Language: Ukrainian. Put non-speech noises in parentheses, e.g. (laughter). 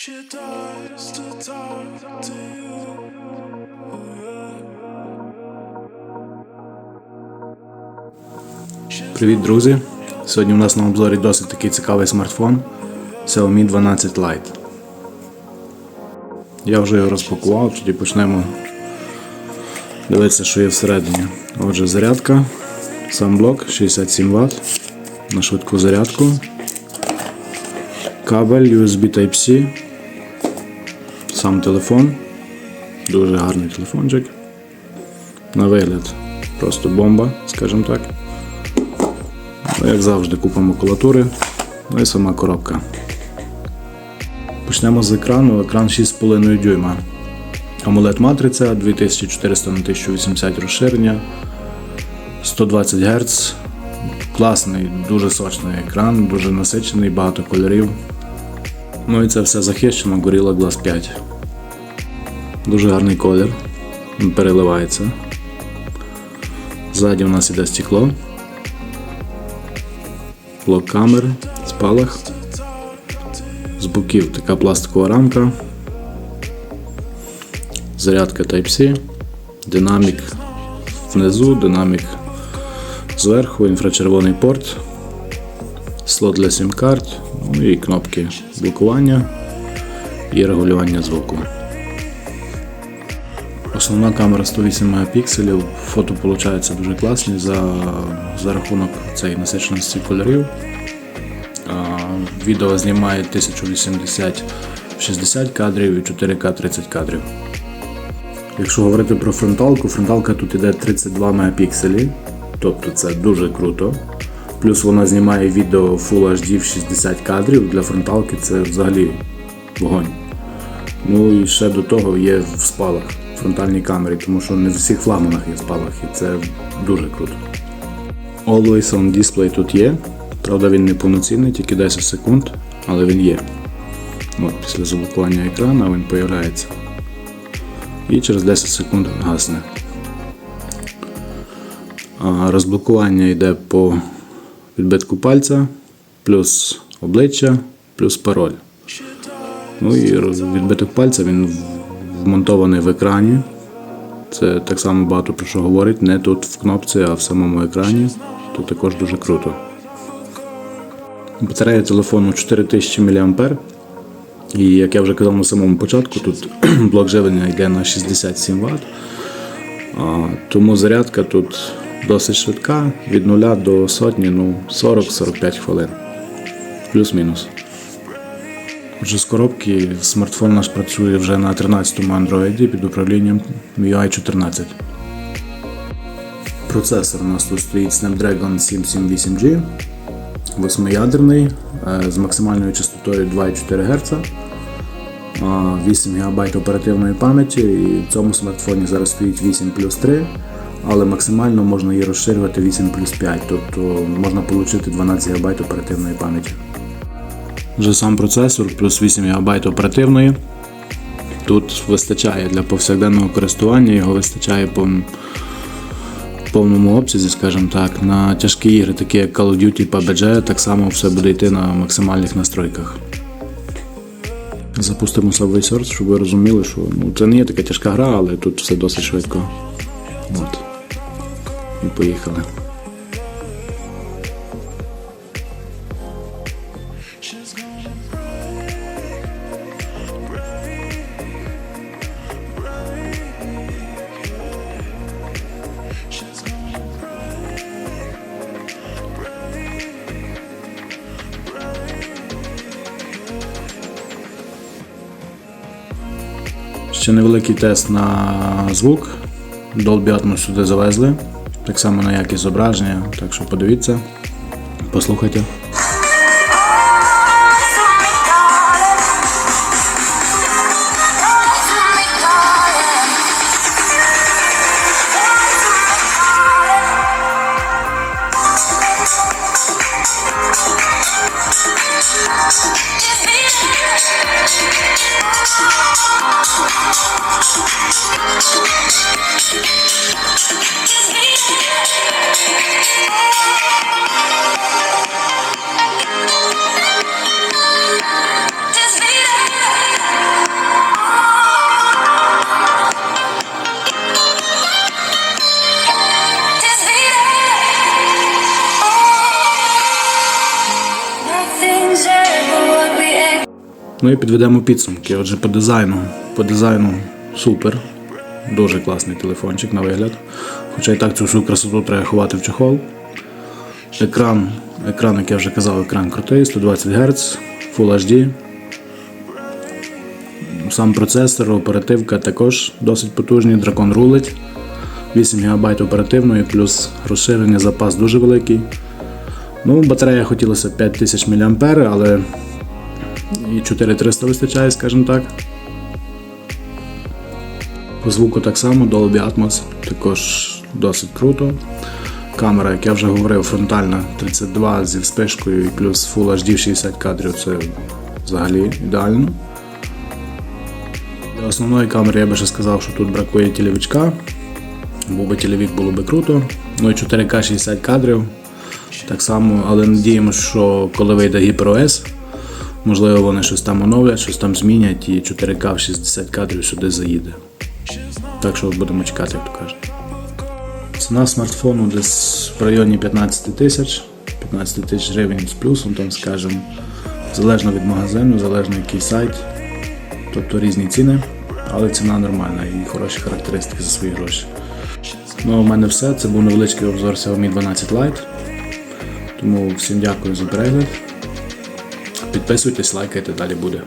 She dies to talk to you. Привіт, друзі! Сьогодні у нас на обзорі досить такий цікавий смартфон Xiaomi 12 Lite. Я вже його розпакував, тоді почнемо дивитися, що є всередині. Отже, зарядка, сам блок 67 Вт на швидку зарядку, кабель USB Type-C, сам телефон, дуже гарний телефончик. На вигляд просто бомба, скажімо так. Ну, Як завжди, купа макулатури, ну і сама коробка. Почнемо з екрану. Екран 6,5 дюйма. AMOLED матриця 2400 на 1080 розширення, 120 Гц. Класний, дуже сочний екран, дуже насичений, багато кольорів. Ну і це все захищено Gorilla Glass 5. Дуже гарний колір. Переливається. Ззаді у нас іде стекло блок камери, спалах. З боків така пластикова рамка, зарядка Type-C, динамік внизу, динамік зверху, інфрачервоний порт, слот для сім-карт, ну і кнопки блокування і регулювання звуку. Основна камера 108 мегапікселів, фото виходить дуже класні за, за рахунок цієї насиченості кольорів. Відео знімає 1080 в 60 кадрів і 4К 30 кадрів. Якщо говорити про фронталку, фронталка тут іде 32 мегапікселі, тобто це дуже круто. Плюс вона знімає відео Full HD в 60 кадрів. Для фронталки це взагалі вогонь. Ну і ще до того є в спалах фронтальній камері, тому що не в всіх флагманах є спалах, і це дуже круто. Always on display тут є. Правда, він не повноцінний, тільки 10 секунд, але він є. От, Після заблокування екрану він з'являється. І через 10 секунд гасне. Розблокування йде по відбитку пальця, плюс обличчя, плюс пароль. Ну і відбиток пальця він вмонтований в екрані. Це так само багато про що говорить. Не тут в кнопці, а в самому екрані. Тут також дуже круто. Батарея телефону 4000 мАh. І як я вже казав на самому початку, тут (clears throat) блок живлення йде на 67 Вт. Тому зарядка тут досить швидка, від 0 до сотні ну, 40-45 хвилин. Плюс-мінус. Отже, з коробки смартфон наш працює вже на 13-му Android під управлінням MIUI 14. Процесор у нас тут стоїть Snapdragon 778G, восьмиядерний е, з максимальною частотою 2,4 Гц, 8 ГБ оперативної пам'яті, і в цьому смартфоні зараз стоїть 8 плюс 3, але максимально можна її розширювати 8 плюс 5, тобто можна отримати 12 ГБ оперативної пам'яті. Вже сам процесор плюс 8 ГБ оперативної. Тут вистачає для повсякденного користування, його вистачає по повному обсязі, скажімо так. На тяжкі ігри, такі як Call of Duty PUBG, так само все буде йти на максимальних настройках. Запустимо Subway Surf, щоб ви розуміли, що ну, це не є така тяжка гра, але тут все досить швидко. От. І поїхали. Ще невеликий тест на звук. Dolby Atmos сюди завезли. Так само на якість зображення, так що подивіться, послухайте. Ну і підведемо підсумки. Отже, по дизайну. По дизайну супер. Дуже класний телефончик на вигляд. Хоча і так цю всю красоту треба ховати в чехол. Екран, екран, як я вже казав, екран крутий, 120 Гц, Full HD. Сам процесор, оперативка також досить потужні, дракон рулить. 8 ГБ оперативної, плюс розширення запас дуже великий. Ну, батарея хотілося 5000 мА, але і 4300 вистачає, скажімо так. По звуку так само, Dolby Atmos, також досить круто. Камера, як я вже говорив, фронтальна 32 зі вспишкою і плюс Full HD 60 кадрів це взагалі ідеально. Для основної камери я би ще сказав, що тут бракує тілевичка. Був би тілевік, було би круто. Ну і 4К 60 кадрів. Так само, але надіємося, що коли вийде HyperOS, можливо вони щось там оновлять, щось там змінять і 4К в 60 кадрів сюди заїде. Так що будемо чекати, як то кажуть. Ціна смартфону десь в районі 15 тисяч, 15 тисяч гривень з плюсом, там скажімо, залежно від магазину, залежно який сайт, тобто різні ціни, але ціна нормальна і хороші характеристики за свої гроші. Ну, в мене все. Це був невеличкий обзор Xiaomi 12 Lite. Тому всім дякую за перегляд. Підписуйтесь, лайкайте, далі буде.